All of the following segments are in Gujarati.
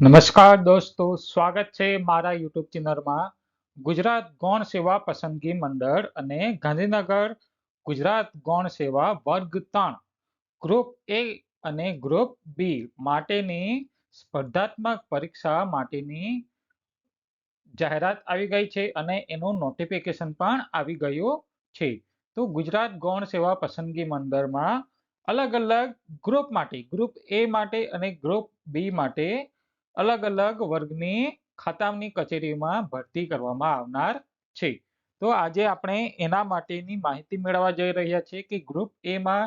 નમસ્કાર દોસ્તો, સ્વાગત છે મારા યુટ્યુબ ચેનલમાં. ગુજરાત ગૌણ સેવા પસંદગી મંડળ અને ગાંધીનગર ગુજરાત ગૌણ સેવા વર્ગ ત્રણ. ગ્રુપ એ અને ગ્રુપ બી માટેની સ્પર્ધાત્મક પરીક્ષા માટેની જાહેરાત આવી ગઈ છે અને એનું નોટિફિકેશન પણ આવી ગયું છે. તો ગુજરાત ગૌણ સેવા પસંદગી મંડળમાં અલગ અલગ ગ્રુપ માટે, ગ્રુપ એ માટે અને ગ્રુપ બી માટે અલગ અલગ વર્ગની ખાતામની કચેરીમાં ભરતી કરવામાં આવનાર છે. તો આજે આપણે એના માટેની માહિતી મેળવવા જઈ રહ્યા છીએ કે ગ્રુપ એમાં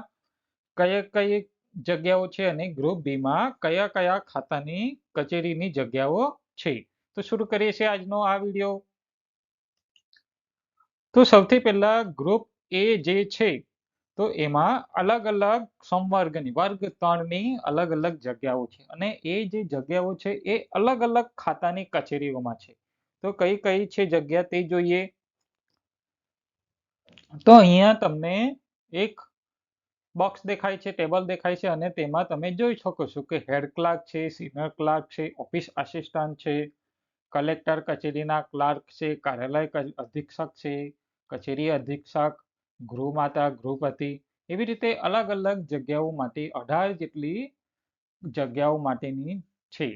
કયા કઈ જગ્યાઓ છે અને ગ્રુપ બીમાં કયા કયા ખાતાની કચેરીની જગ્યાઓ છે. તો શરૂ કરીએ છીએ આજનો આ વીડિયો. તો સૌથી પહેલા ગ્રુપ એ જે છે તો એમાં અલગ અલગ સંવર્ગની વર્ગ ત્રણની અલગ અલગ જગ્યાઓ છે. અને એ જે જગ્યાઓ છે, એ અલગ અલગ ખાતાની કચેરીઓમાં છે. તો કઈ કઈ છે જગ્યા તે જોઈએ. તો અહીંયા તમને એક બોક્સ દેખાય છે ટેબલ દેખાય છે અને તેમાં તમે જોઈ શકો છો કે હેડ ક્લાર્ક છે સિનિયર ક્લાર્ક છે ઓફિસ આસિસ્ટન્ટ છે કલેક્ટર કચેરીના ક્લાર્ક છે, કાર્યાલય અધિક્ષક છે, કચેરી અધિક્ષક ગૃહમાતા, ગૃહપતિ એવી રીતે અલગ અલગ જગ્યાઓ માટે અઢાર જેટલી જગ્યાઓ માટેની છે.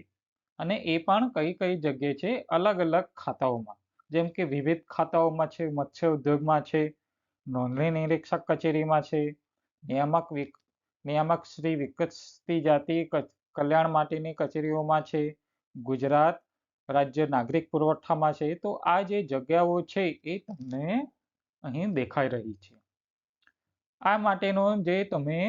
અને એ પણ કઈ કઈ જગ્યાએ છે? અલગ અલગ ખાતાઓમાં. જેમ કે વિવિધ ખાતાઓમાં છે, મત્સ્ય ઉદ્યોગમાં છે, નોંધણી નિરીક્ષક કચેરીમાં છે, નિયામક નિયામક શ્રી વિકસતી જાતિ કલ્યાણ માટેની કચેરીઓમાં છે, ગુજરાત રાજ્ય નાગરિક પુરવઠામાં છે. તો આ જે જગ્યાઓ છે એ તમને અહીં દેખાઈ રહી છે. આ માટેનો જે તમે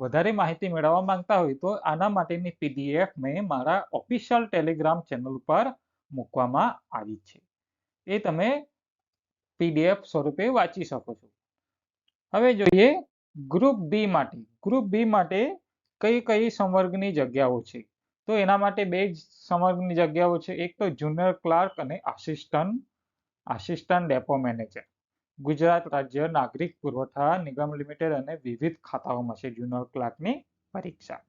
વધારે માહિતી મેળવવા માંગતા હોય તો આના માટેની પીડીએફ મેં મારા ઓફિશિયલ ટેલિગ્રામ ચેનલ પર મૂકવામાં આવી છે. એ તમે પીડીએફ સ્વરૂપે વાંચી શકો છો. હવે જોઈએ ગ્રુપ બી માટે. ગ્રુપ બી માટે કઈ કઈ સંવર્ગની જગ્યાઓ છે? તો એના માટે બે જ સંવર્ગની જગ્યાઓ છે. એક તો જુનિયર ક્લાર્ક અને assistant assistant depot manager. Gujarat રાજ્ય નાગરિક પુરવઠા નિગમ લિમિટેડ અને વિવિધ ખાતાઓમાં છે જુનિયર ક્લાર્કની પરીક્ષા.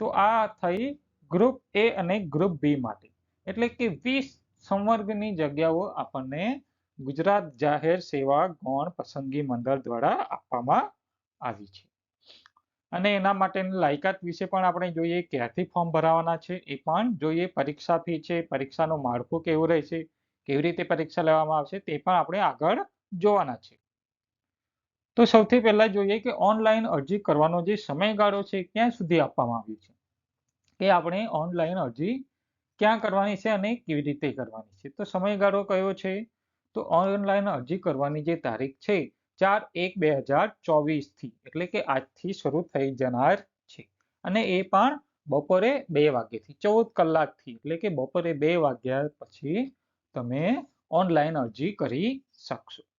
તો આ થઈ ગ્રુપ એ અને ગ્રુપ બી માટે. એટલે કે વીસ સંવર્ગની જગ્યાઓ આપણને ગુજરાત જાહેર સેવા ગૌણ પસંદગી મંડળ દ્વારા આપવામાં આવી છે. અને એના માટેની લાયકાત વિશે પણ આપણે જોઈએ ક્યાંથી ફોર્મ ભરાવાના છે એ પણ જોઈએ પરીક્ષા ફી છે, પરીક્ષાનું માળખું કેવું રહેશે, કેવી રીતે પરીક્ષા લેવામાં આવશે તે પણ આપણે આગળ જોવાના છે. તો સૌથી પહેલા જોઈએ કે ઓનલાઈન અરજી કરવાનો જે સમયગાળો છે, ક્યાં સુધી આપવામાં આવ્યો છે? કે આપણે ઓનલાઈન અરજી ક્યાં કરવાની છે અને કેવી રીતે કરવાની છે? તો સમયગાળો કયો છે? તો ઓનલાઈન અરજી કરવાની જે તારીખ છે, ચાર એક બે હજાર ચોવીસથી એટલે કે આજથી શરૂ થઈ જનાર છે. અને એ પણ બપોરે બે વાગ્યાથી, ચૌદ કલાકથી, એટલે કે બપોરે બે વાગ્યા પછી તમે ઓનલાઈન અરજી કરી શકશો.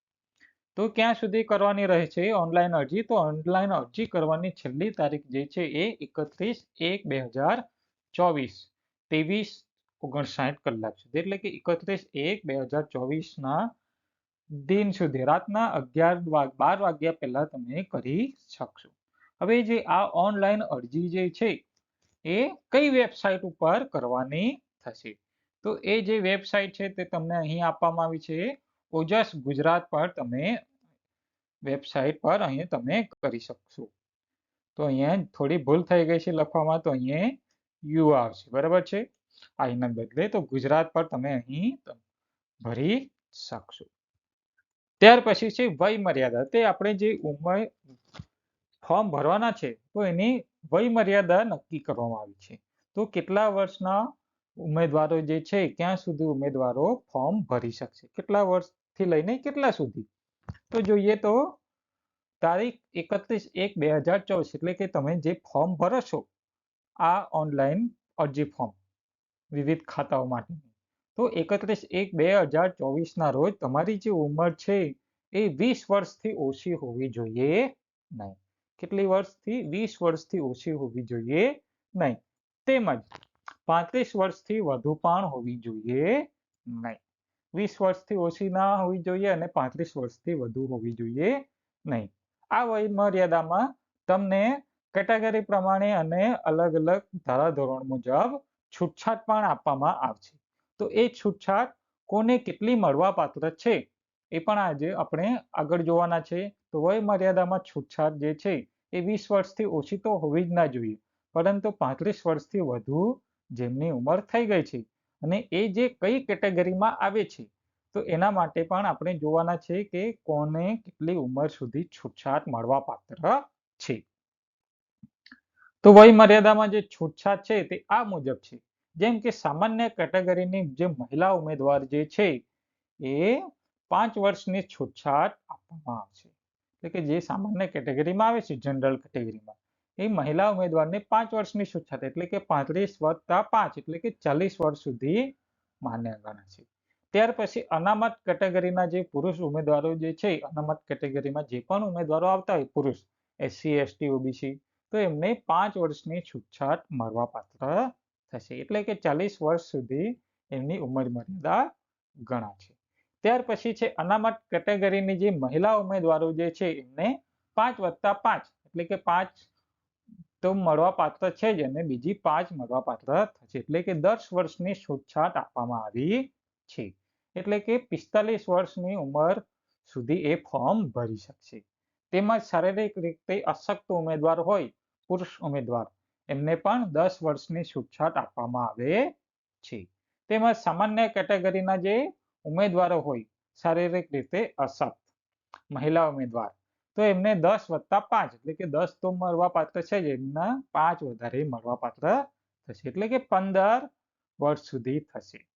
તો ક્યાં સુધી કરવાની રહે છે ઓનલાઈન અરજી? તો ઓનલાઈન અરજી કરવાની છેલ્લી તારીખ જે છે એ એકત્રીસ એક બે હજાર ચોવીસ, ત્રેવીસ ઓગણસાઠ કલાક સુધી. એટલે કે એકત્રીસ એક બે હજાર ચોવીસના દિન સુધી, રાતના અગિયાર બાર વાગ્યા પહેલા તમે કરી શકશો. હવે જે આ ઓનલાઈન અરજી જે છે એ કઈ વેબસાઇટ ઉપર કરવાની થશે? તો એ જે વેબસાઇટ છે તે તમને અહીં આપવામાં આવી છે ઓજસ ગુજરાત પર તમે વેબસાઇટ પર અહીં તમે કરી શકશો. તો અહીંયા થોડી ભૂલ થઈ ગઈ છે લખવામાં, તો અહીંયા યુ આવશે બરાબર છે? આઈના બદલે તો ગુજરાત પર તમે અહીં ભરી શકશો. ત્યાર પછી છે વય મર્યાદા તે આપણે જે ઉંમર ફોર્મ ભરવાના છે, તો એની વય મર્યાદા નક્કી કરવામાં આવી છે. તો કેટલા વર્ષના ઉમેદવારો જે છે ક્યાં સુધી ઉમેદવારો ફોર્મ ભરી શકશે? કેટલા વર્ષથી લઈને કેટલા સુધી? તો જોઈએ તો તારીખ એકત્રીસ એક બે હજાર ચોવીસ એટલે કે તમે જે ફોર્મ ભરો આ ઓનલાઈન અરજી ફોર્મ વિવિધ ખાતાઓ માટેની. તો એકત્રીસ એક બે હજાર ચોવીસના રોજ તમારી જે ઉંમર છે એ વીસ વર્ષથી ઓછી હોવી જોઈએ નહીં. કેટલી વર્ષથી? વીસ વર્ષથી ઓછી હોવી જોઈએ નહીં. તેમજ પાંત્રીસ વર્ષથી વધુ પણ હોવી જોઈએ નહીં. વીસ વર્ષથી ઓછી ના હોવી જોઈએ અને પાંત્રીસ વર્ષથી વધુ હોવી જોઈએ નહીં. આ વય મર્યાદામાં તમને કેટેગરી પ્રમાણે અને અલગ અલગ ધારાધોરણ મુજબ છૂટછાટ પણ આપવામાં આવશે. તો એ છૂટછાટ કોને કેટલી મળવાપાત્ર છે? એ પણ આજે આપણે આગળ જોવાના છે. તો વય મર્યાદામાં છૂટછાટ જે છે, એ વીસ વર્ષથી ઓછી તો હોવી જ ના જોઈએ. પરંતુ પાંત્રીસ વર્ષથી વધુ જેમની ઉંમર થઈ ગઈ છે અને એ જે કઈ કેટેગરીમાં આવે છે, તો એના માટે પણ આપણે જોવાના છે કે કોને કેટલી ઉંમર સુધી છૂટછાટ મળવા પાત્ર છે. તો વય મર્યાદામાં જે છૂટછાટ છે તે આ મુજબ છે. જેમ કે સામાન્ય કેટેગરીની જે મહિલા ઉમેદવાર જે છે, એ પાંચ વર્ષની છૂટછાટ આપવામાં આવશે એટલે કે જે સામાન્ય કેટેગરીમાં આવે છે, જનરલ કેટેગરીમાં. એ મહિલા ઉમેદવારને પાંચ વર્ષની છૂટછાટ, એટલે કે પાંત્રીસ વત્તા પાંચ, એટલે કે ચાલીસ વર્ષ સુધી માન્ય ગણાશે ત્યાર પછી અનામત કેટેગરીના જે પુરુષ ઉમેદવારો જે છે અનામત કેટેગરીમાં જે પણ ઉમેદવારો આવતા હોય, પુરુષ એસસી એસટી ઓબીસી તો એમને પાંચ વર્ષની છૂટછાટ મળવાપાત્ર થશે. એટલે કે ચાલીસ વર્ષ સુધી એમની ઉંમર મર્યાદા ગણાશે ત્યાર પછી છે, અનામત કેટેગરીની જે મહિલા ઉમેદવારો જે છે, એમને પાંચ વત્તા પાંચ, એટલે કે પાંચ તો મળવાપાત્ર છે જ અને બીજી પાંચ મળવાપાત્ર થશે. એટલે કે દસ વર્ષની છૂટછાટ આપવામાં આવી છે. એટલે કે પિસ્તાલીસ વર્ષની ઉંમર સુધી એ ફોર્મ ભરી શકશે. તેમજ શારીરિક રીતે અશક્ત ઉમેદવાર હોય, પુરુષ ઉમેદવાર, એમને પણ દસ વર્ષની છૂટછાટ આપવામાં આવે છે. તેમજ સામાન્ય કેટેગરીના જે ઉમેદવારો હોય, શારીરિક રીતે અશક્ત મહિલા ઉમેદવાર તો એમને દસ વત્તા પાંચ, એટલે કે દસ તો મળવા પાત્ર છે જ. એમના પાંચ વધારે મળવા પાત્ર થશે. એટલે કે પંદર વર્ષ સુધી થશે.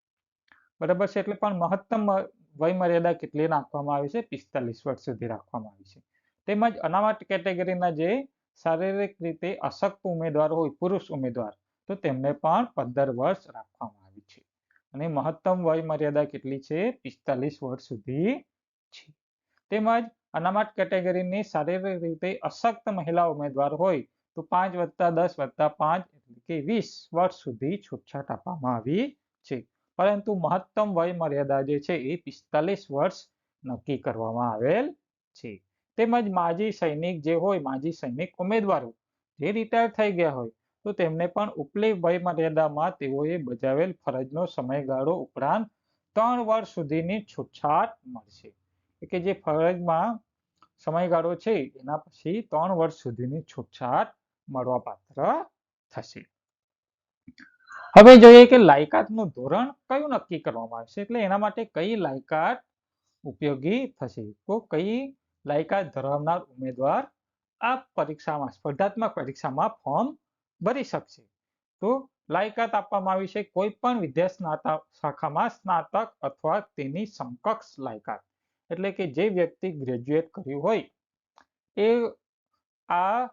બરાબર છે? એટલે પણ મહત્તમ વય મર્યાદા કેટલી રાખવામાં આવી છે? પિસ્તાલીસ વર્ષ સુધી રાખવામાં આવી છે. તેમજ અનામત કેટેગરીના જે શારીરિક રીતે અશક્ત ઉમેદવાર હોય, પુરુષ ઉમેદવાર, તો તેમને પણ પંદર વર્ષ રાખવામાં આવી છે. અને મહત્તમ વય મર્યાદા કેટલી છે? પિસ્તાલીસ વર્ષ સુધી છે. તેમજ અનામત કેટેગરીની શારીરિક રીતે અશક્ત મહિલા ઉમેદવાર હોય તો પાંચ વત્તા દસ વત્તા પાંચ કે વીસ વર્ષ સુધી છૂટછાટ આપવામાં આવી છે. પરંતુ મહત્તમ વય મર્યાદા જે છે એ પિસ્તાલીસ વર્ષ નક્કી કરવામાં આવેલ છે. તેમજ માજી સૈનિક જે હોય, માજી સૈનિક ઉમેદવારો જે રિટાયર થઈ ગયા હોય, તો તેમને પણ ઉપલી વય મર્યાદામાં તેઓએ બજાવેલ ફરજનો સમયગાળો ઉપરાંત ત્રણ વર્ષ સુધીની છૂટછાટ મળશે. કે જે ફરજમાં સમયગાળો છે, એના પછી ત્રણ વર્ષ સુધીની છૂટછાટ મળવા પાત્ર થશે. હવે જોઈએ કે લાયકાતનું ધોરણ કયું નક્કી કરવામાં આવશે? એટલે એના માટે કઈ લાયકાત ઉપયોગી થશે? તો કઈ લાયકાત ધરાવનાર ઉમેદવાર આ પરીક્ષામાં, સ્પર્ધાત્મક પરીક્ષામાં ફોર્મ ભરી શકશે? તો લાયકાત આપવામાં આવી છે કોઈ પણ વિદ્યા સ્નાતક શાખામાં સ્નાતક અથવા તેની સમકક્ષ લાયકાત. એટલે કે જે વ્યક્તિ ગ્રેજ્યુએટ કર્યું હોય, એ આ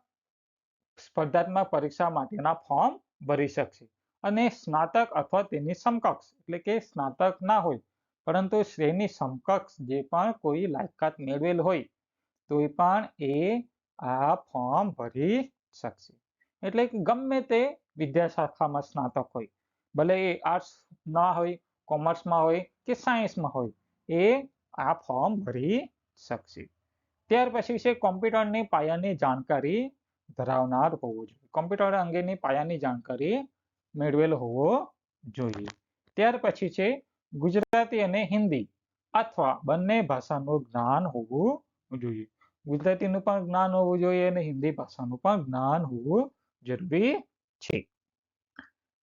સ્પર્ધાત્મક પરીક્ષા માટેના ફોર્મ ભરી શકશે અને સ્નાતક અથવા તેની સમકક્ષ, એટલે કે સ્નાતક ના હોય, પરંતુ શ્રેણી સમકક્ષ જે પણ કોઈ લાયકાત મેળવેલ હોય તો એ પણ એ આ ફોર્મ ભરી શકશે. એટલે કે ગમે તે વિદ્યાશાખામાં સ્નાતક હોય, ભલે એ આર્ટ્સ ના હોય કોમર્સમાં હોય કે સાયન્સમાં હોય, એ આ ફોર્મ ભરી શકશે. ત્યાર પછી છે કોમ્પ્યુટરની પાયાની જાણકારી ધરાવનાર હોવો જોઈએ. કોમ્પ્યુટર અંગેની પાયાની જાણકારી મેળવેલ હોવો જોઈએ. ત્યાર પછી છે ગુજરાતી અને હિન્દી અથવા બંને ભાષાનું જ્ઞાન હોવું જોઈએ. ગુજરાતીનું પણ જ્ઞાન હોવું જોઈએ અને હિન્દી ભાષાનું પણ જ્ઞાન હોવું જરૂરી છે.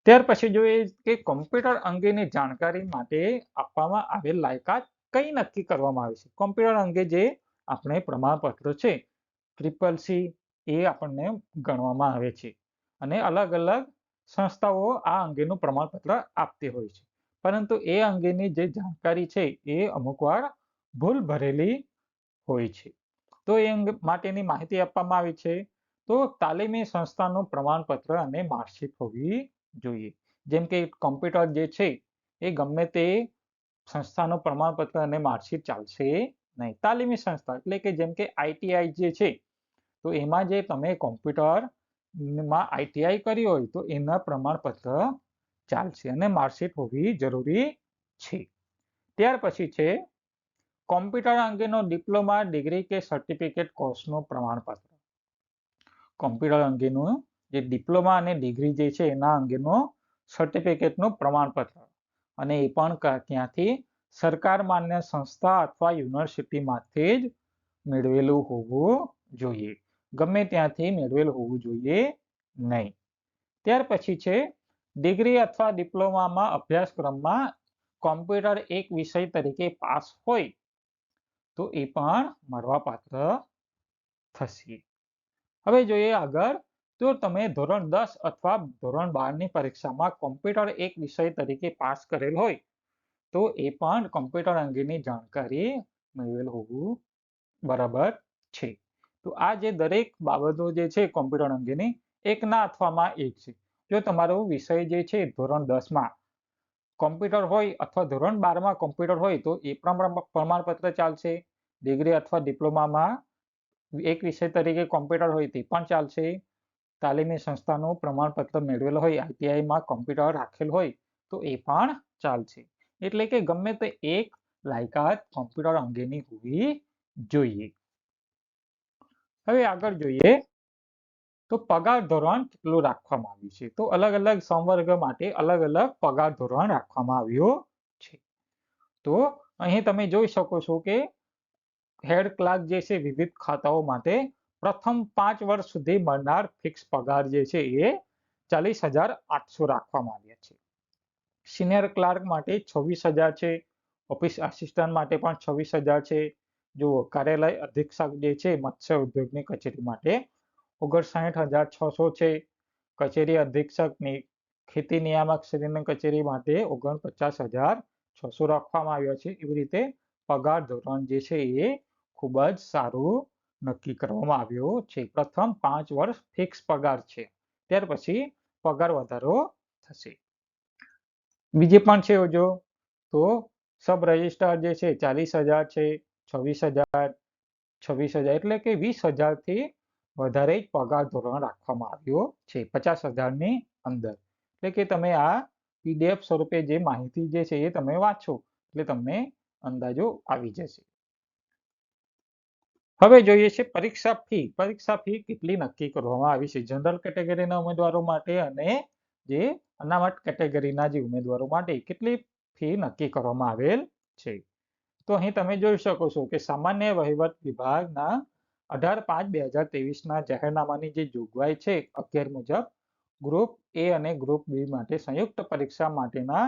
ત્યાર પછી જોઈએ કે કોમ્પ્યુટર અંગેની જાણકારી માટે આપવામાં આવેલ લાયકાત કઈ નક્કી કરવામાં આવે છે? કોમ્પ્યુટર અંગે જે આપણે પ્રમાણપત્ર છે ટ્રિપલ સી એ આપણને ગણવામાં આવે છે. અને અલગ અલગ સંસ્થાઓ આ અંગેનું પ્રમાણપત્ર આપતી હોય છે. પરંતુ એ અંગેની જે જાણકારી છે એ અમુક વાર ભૂલ ભરેલી હોય છે. તો એ માટેની માહિતી આપવામાં આવી છે. તો તાલીમી સંસ્થાનું પ્રમાણપત્ર અને માર્કશીટ હોવી જોઈએ. જેમ કે કોમ્પ્યુટર જે છે, એ ગમે તે સંસ્થાનું પ્રમાણપત્ર અને માર્કશીટ ચાલશે નહીં. તાલીમી સંસ્થા, એટલે કે જેમ કે આઈટીઆઈ જે છે, તો એમાં જે તમે કોમ્પ્યુટરમાં આઈટીઆઈ કરી હોય, તો એના પ્રમાણપત્ર ચાલશે અને માર્કશીટ હોવી જરૂરી છે. ત્યાર પછી છે, કોમ્પ્યુટર અંગેનો ડિપ્લોમા, ડિગ્રી કે સર્ટિફિકેટ કોર્સનું પ્રમાણપત્ર. કોમ્પ્યુટર અંગેનું જે ડિપ્લોમા અને ડિગ્રી જે છે, એના અંગેનો સર્ટિફિકેટનું પ્રમાણપત્ર. અને એ પણ ક્યાંથી સરકાર માન્ય સંસ્થા અથવા યુનિવર્સિટીમાંથી જ મેળવેલું હોવું જોઈએ. ગમે ત્યાંથી મેળવેલું હોવું જોઈએ નહીં. ત્યાર પછી છે, ડિગ્રી અથવા ડિપ્લોમામાં અભ્યાસક્રમમાં કોમ્પ્યુટર એક વિષય તરીકે પાસ હોય તો એ પણ મળવાપાત્ર થશે. હવે જોઈએ આગળ તો તમે ધોરણ દસ અથવા ધોરણ બારની પરીક્ષામાં કોમ્પ્યુટર એક વિષય તરીકે પાસ કરેલ હોય, તો એ પણ કોમ્પ્યુટર અંગેની જાણકારી મેળવેલ હોવું બરાબર છે. તો આ જે દરેક બાબતો જે છે કોમ્પ્યુટર અંગેની, એકના અથવામાં એક છે. જો તમારો વિષય જે છે ધોરણ દસમાં કોમ્પ્યુટર હોય અથવા ધોરણ બારમાં કોમ્પ્યુટર હોય, તો એ પણ પ્રમાણપત્ર ચાલશે. ડિગ્રી અથવા ડિપ્લોમામાં એક વિષય તરીકે કોમ્પ્યુટર હોય તે પણ ચાલશે. તાલીમી સંસ્થાનું પ્રમાણપત્ર મેળવેલ હોય, આઈટીઆઈમાં કોમ્પ્યુટર રાખેલ હોય, તો એ પણ ચાલશે. એટલે કે ગમે તે એક લાયકાત કોમ્પ્યુટર અંગેની હોવી જોઈએ. હવે આગળ જોઈએ, તો પગાર ધોરણ કેટલું રાખવામાં આવ્યું છે? તો અલગ અલગ સંવર્ગ માટે અલગ અલગ પગાર ધોરણ રાખવામાં આવ્યું છે. તો અહીં તમે જોઈ શકો છો કે હેડ ક્લાર્ક જે છે વિવિધ ખાતાઓ માટે પ્રથમ પાંચ વર્ષ સુધી મળનાર ફિક્સ પગાર જે છે એ ચાલીસ હજાર આઠસો રાખવામાં આવ્યા છે. સિનિયર ક્લાર્ક માટે છવ્વીસ હજાર છે ઓફિસ આસિસ્ટન્ટ માટે પણ છવ્વીસ હજાર છે. જુઓ, કાર્યાલય અધિક્ષક જે છે, મત્સ્ય ઉદ્યોગની કચેરી માટે ઓગણસાઠ હજાર છસો છે. કચેરી અધિક્ષકની ખેતી નિયામક શ્રેણી કચેરી માટે ઓગણપચાસ હજાર છસો રાખવામાં આવ્યા છે. એવી રીતે પગાર ધોરણ જે છે એ ખૂબ જ સારું નક્કી કરવામાં આવ્યો છે. પ્રથમ પાંચ વર્ષ ફિક્સ પગાર છે. ત્યાર પછી પગાર વધારો થશે. બીજે પણ છે જો, તો સબ રજિસ્ટ્રાર જે છે ચાલીસ હજાર છે, છવ્વીસ હજાર છવ્વીસ હજાર એટલે કે વીસ હજારથી વધારે જ પગાર ધોરણ રાખવામાં આવ્યો છે પચાસ હજારની અંદર. એટલે કે તમે આ પીડીએફ સ્વરૂપે જે માહિતી જે છે એ તમે વાંચો એટલે તમને અંદાજો આવી જશે. હવે જોઈએ છે પરીક્ષા ફી. પરીક્ષા ફી કેટલી નક્કી કરવામાં આવી છે? જનરલ કેટેગરીના ઉમેદવારો માટે અને જે અનામત કેટેગરીના જે ઉમેદવારો માટે કેટલી ફી નક્કી કરવામાં આવેલ છે? તો અહીં તમે જોઈ શકો છો કે સામાન્ય વહીવટ વિભાગના અઢાર પાંચ બે હજાર ત્રેવીસના જાહેરનામાની જે જોગવાઈ છે અગિયાર મુજબ, ગ્રુપ એ અને ગ્રુપ બી માટે સંયુક્ત પરીક્ષા માટેના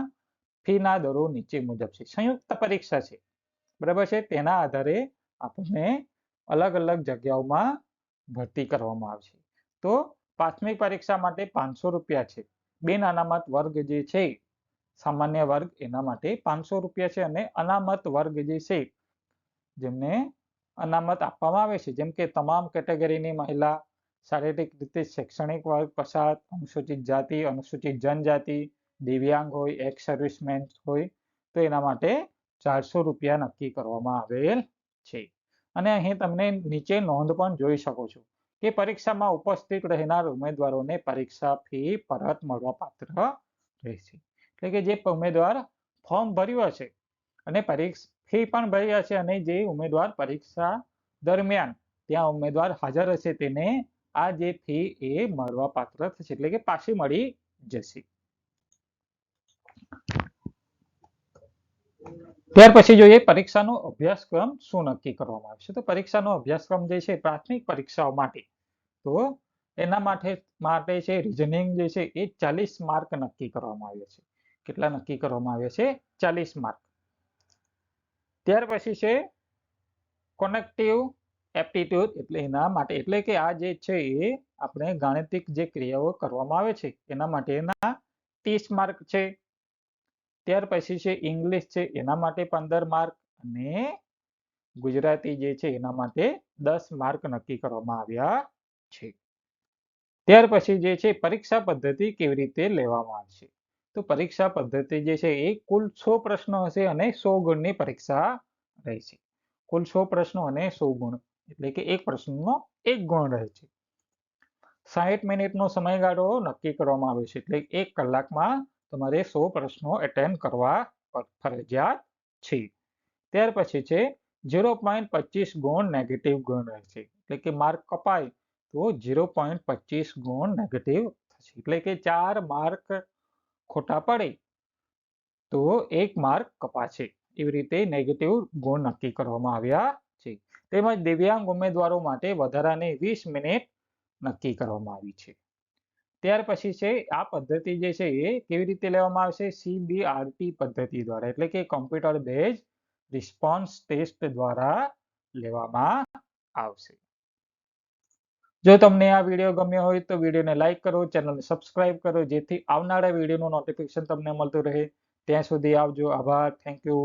ફીના દરો નીચે મુજબ છે. સંયુક્ત પરીક્ષા છે. બરાબર છે? તેના આધારે આપણને અલગ અલગ જગ્યાઓમાં ભરતી કરવામાં આવશે તો પ્રાથમિક પરીક્ષા માટે પાંચસો રૂપિયા છે. બિન અનામત વર્ગ જે છે, સામાન્ય વર્ગ એના માટે પાંચસો રૂપિયા છે અને અનામત વર્ગ જે છે, જેમને અનામત આપવામાં આવે છે. જેમ કે તમામ કેટેગરીની મહિલા, શારીરિક રીતે શૈક્ષણિક વર્ગ પસાર અનુસૂચિત જાતિ, અનુસૂચિત જનજાતિ, દિવ્યાંગ હોય એક્સ સર્વિસમેન હોય, તો એના માટે ચારસો રૂપિયા નક્કી કરવામાં આવેલ છે. અને અહીં તમને નીચે નોંધ પણ જોઈ શકો છો કે પરીક્ષામાં ઉપસ્થિત રહેનાર ઉમેદવારોને પરીક્ષા ફી પરત મળવા પાત્ર રહેશે. એટલે કે જે ઉમેદવાર ફોર્મ ભર્યું હશે અને પરીક્ષા ફી પણ ભરી હશે અને જે ઉમેદવાર પરીક્ષા દરમિયાન ત્યાં ઉમેદવાર હાજર હશે તેને આ જે ફી એ મળવા પાત્ર થશે. એટલે કે પાછી મળી જશે. ત્યાર પછી જોઈએ પરીક્ષાનો અભ્યાસક્રમ શું નક્કી કરવામાં આવશે તો પરીક્ષાનો અભ્યાસક્રમ જે છે પ્રાથમિક પરીક્ષાઓ માટે. તો એના માટે માટે છે રિઝનિંગ જે છે એ ચાલીસ માર્ક નક્કી કરવામાં આવ્યા છે. કેટલા નક્કી કરવામાં આવ્યા છે? ચાલીસ માર્ક ત્યાર પછી છે કોનેક્ટિવ એપ્ટિટ્યુડ એટલે એના માટે, એટલે કે આ જે છે એ આપણે ગાણિતિક જે ક્રિયાઓ કરવામાં આવે છે, એના માટેના ત્રીસ માર્ક છે. ત્યાર પછી છે ઇંગ્લિશ છે. એના માટે પંદર માર્ક અને ગુજરાતી જે છે એના માટે દસ માર્ક નક્કી કરવામાં આવ્યા છે. ત્યાર પછી જે છે પરીક્ષા પદ્ધતિ કેવી રીતે લેવામાં આવશે તો પરીક્ષા પદ્ધતિ જે છે એ કુલ સો પ્રશ્નો હશે અને સો ગુણની પરીક્ષા રહેશે. કુલ સો પ્રશ્નો અને સો ગુણ એટલે કે એક પ્રશ્નનો એક ગુણ રહે છે. સાહીઠ મિનિટનો સમયગાળો નક્કી કરવામાં આવે છે એટલે એક કલાકમાં તમારે સો પ્રશ્નો એટેન્ડ કરવા ફરજિયાત છે. ત્યાર પછી છે ઝીરો પોઈન્ટ પચીસ ગુણ નેગેટિવ ગુણ રહેશે. એટલે કે માર્ક કપાય તો ઝીરો પોઈન્ટ પચીસ ગુણ નેગેટિવ થશે. એટલે કે ચાર માર્ક ખોટા પડે તો એક માર્ક કપાશે. એવી રીતે નેગેટિવ ગુણ નક્કી કરવામાં આવ્યા છે. તેમજ દિવ્યાંગ ઉમેદવારો માટે વધારાની વીસ મિનિટ નક્કી કરવામાં આવી છે. ત્યાર પછી છે, આ પદ્ધતિ જે છે, એ કેવી રીતે લેવામાં આવશે? સીબીઆરટી પદ્ધતિ દ્વારા, એટલે કે કોમ્પ્યુટર બેઝ રિસ્પોન્સ ટેસ્ટ દ્વારા લેવામાં આવશે. જો તમને આ વીડિયો ગમ્યો હોય તો વિડીયોને લાઈક કરો, ચેનલને સબસ્ક્રાઇબ કરો, જેથી આવનારા વિડીયોનું નોટિફિકેશન તમને મળતું રહે. ત્યાં સુધી આવજો. આભાર. Thank you